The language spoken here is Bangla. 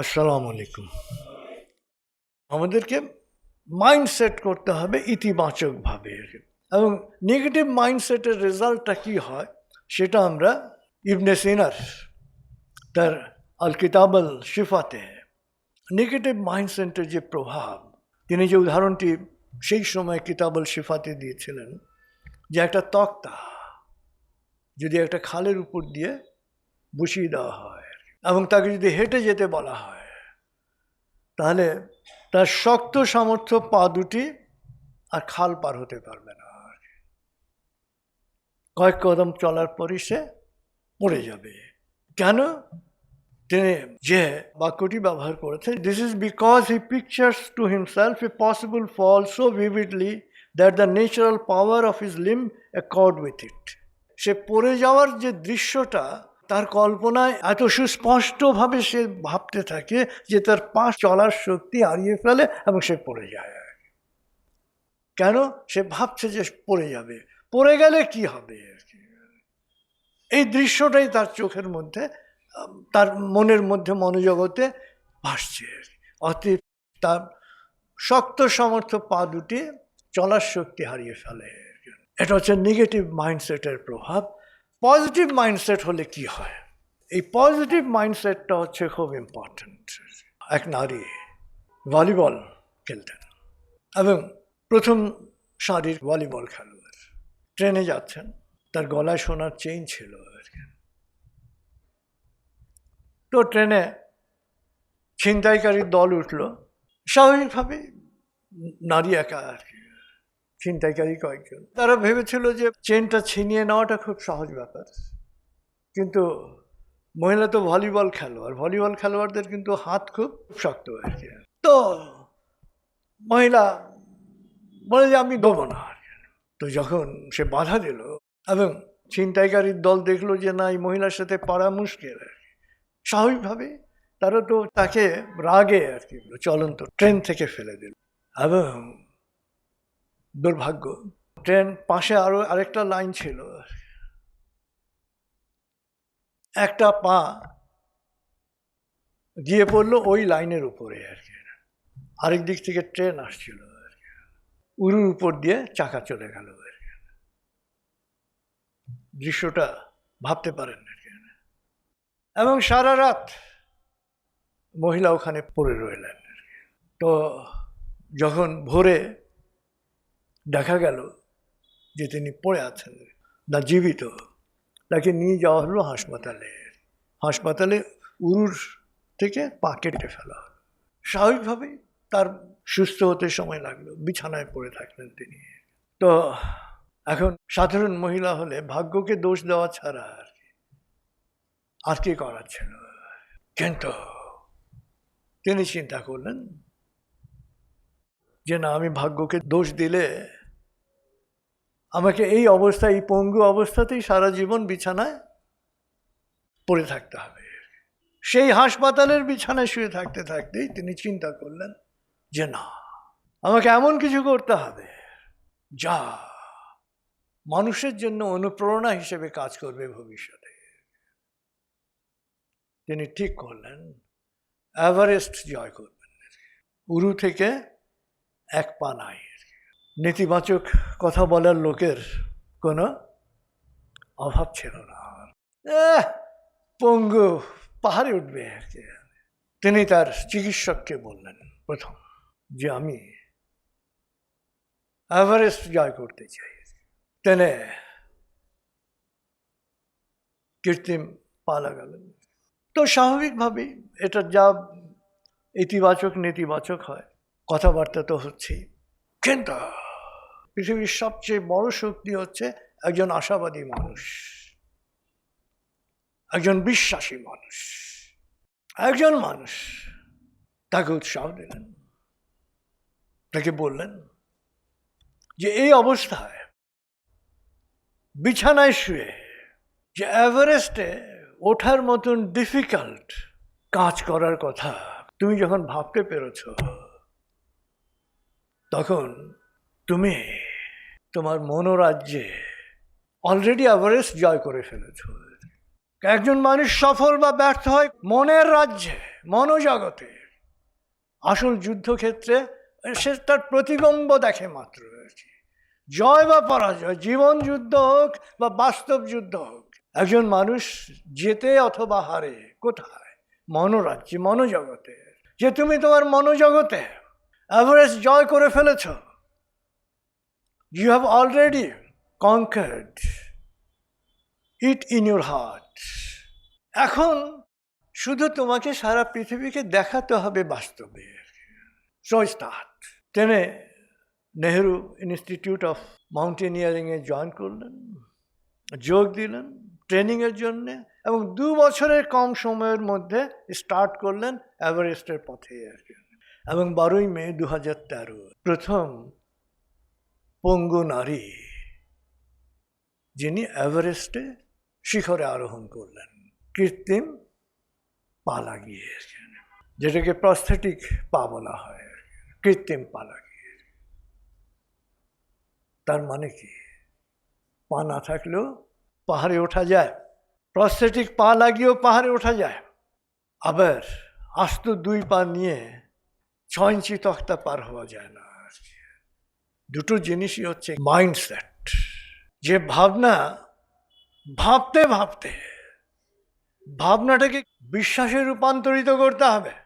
আসসালামু আলাইকুম। আমাদেরকে মাইন্ডসেট করতে হবে ইতিবাচকভাবে। এবং নেগেটিভ মাইন্ডসেটের রেজাল্টটা কি হয়, সেটা আমরা ইবনে সিনার, তার আল কিতাবল শিফাতে নেগেটিভ মাইন্ডসেটের যে প্রভাব, তিনি যে উদাহরণটি সেই সময় কিতাবল শিফাতে দিয়েছিলেন, যে একটা তক্তা যদি একটা খালের উপর দিয়ে বসিয়ে দেওয়া হয় এবং তাকে যদি হেঁটে যেতে বলা হয়, তাহলে তার শক্ত সামর্থ্য পা দুটি আর খাল পার হতে পারবে না। কয়েক কদম চলার পরই সে পড়ে যাবে। কেন? তিনি যে বাক্যটি ব্যবহার করেছেন this is because he pictures to himself a possible fall so vividly that the natural power of his limb accord with it সে পড়ে যাওয়ার যে দৃশ্যটা তার কল্পনায় এত সুস্পষ্টভাবে সে ভাবতে থাকে যে তার পা চলার শক্তি হারিয়ে ফেলে এবং সে পড়ে যায়। কেন? সে ভাবছে যে পড়ে যাবে। পড়ে গেলে কি হবে? এই দৃশ্যটাই তার চোখের মধ্যে, তার মনের মধ্যে মনোজগতে ভাসছে। অতএব তার শক্ত সমর্থ পা দুটি চলার শক্তি হারিয়ে ফেলে। এটা হচ্ছে নেগেটিভ মাইন্ডসেটের প্রভাব। পজিটিভ মাইন্ডসেট হলে কি হয়? এই পজিটিভ মাইন্ডসেটটা হচ্ছে খুব ইম্পর্ট্যান্ট এক নারী ভলিবল খেলতেন এবং প্রথম সারির ভলিবল খেলোয়াড়। ট্রেনে যাচ্ছেন, তার গলায় সোনার চেইন ছিল আর কি। তো ট্রেনে ছিনতাইকারীর দল উঠল। স্বাভাবিকভাবে নারী একা আর কি। ছিনতাইকারী কয়েকজন। তারা ভেবেছিল যে চেনটা ছিনিয়ে নেওয়াটা খুব সহজ ব্যাপার। কিন্তু মহিলা তো ভলিবল খেলোয়াড়, ভলিবল খেলোয়াড়দের কিন্তু হাত খুব শক্ত আর কি। তো মহিলা বলে যে, আমি দেবো না তো যখন সে বাধা দিল এবং ছিনতাইকারীর দল দেখল যে, না, এই মহিলার সাথে পারা মুশকিল আর কি। স্বাভাবিকভাবে তারা তো তাকে রাগে আর কি, চলন্ত ট্রেন থেকে ফেলে দিল। এবং দুর্ভাগ্য। ট্রেন পাশে আরও আরেকটা লাইন ছিল। একটা পা গিয়ে পড়ল ওই লাইনের উপরে আর কি। আরেক দিক থেকে ট্রেন আসছিল আর কি। উরুর উপর দিয়ে চাকা চলে গেল আর কি। দৃশ্যটা ভাবতে পারেন আর কি। এবং সারা রাত মহিলা ওখানে পড়ে রইলেন। তো যখন ভোরে দেখা গেল যে তিনি পড়ে আছেন, না জীবিত। তাকে নিয়ে যাওয়া হলো হাসপাতালে। হাসপাতালে উরুর থেকে পা কেটে ফেলা হলো। স্বাভাবিকভাবেই তার সুস্থ হতে সময় লাগল, বিছানায় পড়ে থাকলেন তিনি। তো এখন সাধারণ মহিলা হলে ভাগ্যকে দোষ দেওয়া ছাড়া আর কি। আর কি করার ছিল কিন্তু তিনি চিন্তা করলেন যে, না, আমি ভাগ্যকে দোষ দিলে আমাকে এই অবস্থায় এই পঙ্গু অবস্থাতেই সারা জীবন বিছানায় পড়ে থাকতে হবে। সেই হাসপাতালের বিছানায় শুয়ে থাকতে থাকতেই তিনি চিন্তা করলেন যে না, আমাকে এমন কিছু করতে হবে যা মানুষের জন্য অনুপ্রেরণা হিসেবে কাজ করবে ভবিষ্যতে। তিনি ঠিক করলেন, এভারেস্ট জয় করবেন। উরু থেকে এক পা নাই। নেতিবাচক কথা বলার লোকের কোনো অভাব ছিল না। পঙ্গু, পাহাড়ে উঠবে। তিনি তার চিকিৎসককে বললেন, প্রথম, যে আমি এভারেস্ট জয় করতে চাই। তেনে কৃত্রিম পা লাগালেন তো স্বাভাবিকভাবেই এটা যা ইতিবাচক, নেতিবাচক হয়, কথাবার্তা তো হচ্ছেই। কিন্তু পৃথিবীর সবচেয়ে বড় শক্তি হচ্ছে একজন আশাবাদী মানুষ, একজন বিশ্বাসী মানুষ, একজন মানুষ তাকে উৎসাহ দিলেন, তাকে বললেন যে এই অবস্থায় বিছানায় শুয়ে যে এভারেস্টে ওঠার মতন ডিফিকাল্ট কাজ করার কথা তুমি যখন ভাবতে পেরেছ, তখন তুমি তোমার মনোরাজ্যে অলরেডি এভারেস্ট জয় করে ফেলেছ। একজন মানুষ সফল বা ব্যর্থ হয় মনের রাজ্যে, মনোজগতে। আসল যুদ্ধক্ষেত্রে সে তার প্রতিবিম্ব দেখে মাত্র কি। জয় বা পরাজয়, জীবন যুদ্ধ হোক বা বাস্তব যুদ্ধ হোক, একজন মানুষ যেতে অথবা হারে কোথায়? মনোরাজ্যে, মনোজগতে। যে তুমি তোমার মনোজগতে এভারেস্ট জয় করে ফেলেছ you have already conquered it in your heart এখন শুধু তোমাকে সারা পৃথিবীকে দেখাতে হবে বাস্তবে। সো স্টার্ট টেনে নেহেরু ইনস্টিটিউট অফ মাউন্টেনিয়ারিংয়ে জয়েন করলেন, যোগ দিলেন ট্রেনিংয়ের জন্যে এবং দু বছরের কম সময়ের মধ্যে স্টার্ট করলেন এভারেস্টের পথে। আর কি এবং বারোই মে দু হাজার তেরো প্রথম পঙ্গু নারী যিনি এভারেস্টে শিখরে আরোহণ করলেন, কৃত্রিম পা লাগিয়ে যেটাকে প্রস্থেটিক পা বলা হয়, কৃত্রিম পা লাগিয়ে তার মানে কি? পা না থাকলেও পাহাড়ে ওঠা যায় প্রস্থেটিক পা লাগিয়েও পাহাড়ে ওঠা যায়। আবার আস্ত দুই পা নিয়ে ছ ইঞ্চি তক্তা পার হওয়া যায় না। দুটো জিনিসই হচ্ছে মাইন্ডসেট যে ভাবনা ভাবতে ভাবতে ভাবনাটাকে বিশ্বাসে রূপান্তরিত করতে হবে।